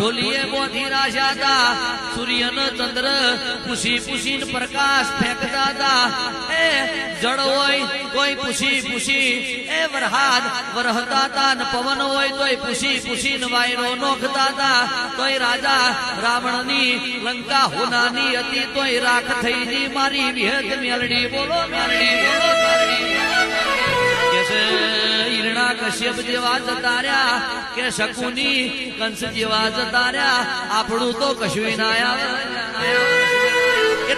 ઢોલીએ બોધી રાશા હતા સૂર્ય ચંદ્ર પૂછી પૂછીને પ્રકાશ ફેંકતા હતા એ જળ હોય કોઈ પૂછી પૂછી, એ વરહાદ વરહતા હતા ને પવન હોય તોય પૂછી પૂછીને વાયરો નોખતા હતા તોય રાજા રાવણની લંકા હોનાની હતી તોય રાખ થઈ મારી વિહત મેલડી બોલો મેલડી બોલો. કશ્યપ જેવા જતા રહ્યા, કે શકુની કંસ જેવા જતા રહ્યા, આપણું તો કશું ના આવે.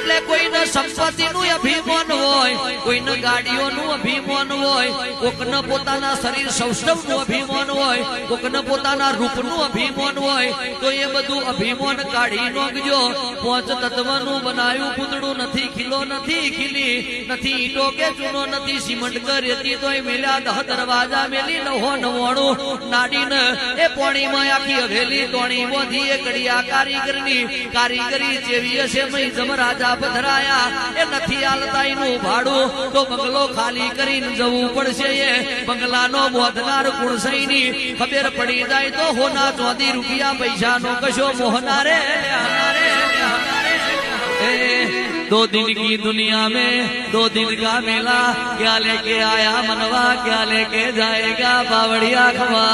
એટલે કોઈને સંપત્તિનું અભિમાન હોય, કોઈને ગાડીઓનું અભિમાન હોય, કોકને પોતાના શરીર સૌષ્ઠવનું અભિમાન હોય, કોકને પોતાના રૂપનું અભિમાન હોય, તો એ બધું અભિમાન કાઢી નોખજો. પોંચ તત્વનું બનાવ્યું પૂતળું નથી, ખીલો નથી, ખીલી નથી, ઈટો કે ચૂનો નથી, સિમન્ટ કે રેતી તોય મેલ્યા, દહ દરવાજા મેલી નવો નવાણું નાડીને એ પોણીમાં આખી હવેલી તોણી બોધી એ કડિયા કારીગરની કારીગરી જેવી હશે મય જમ રાજા પધરાયા એ નથી આલતા એનું ભાડું તો બંગલો ખાલી કરીને જવું પડશે એ બંગલાનો બોધનાર કુણસઈની ખબર પડી જાય તો હોના ચોથી રૂપિયા પૈસાનો કશો મોહના રે ए, दो दिन की दुनिया में दो दिन का मेला क्या लेके आया मनवा क्या लेके जाएगा बावड़िया खवा